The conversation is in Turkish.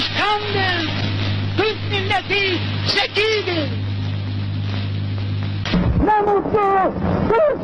çalışkandır. Türk milleti zekidir. Ne mutlu Türk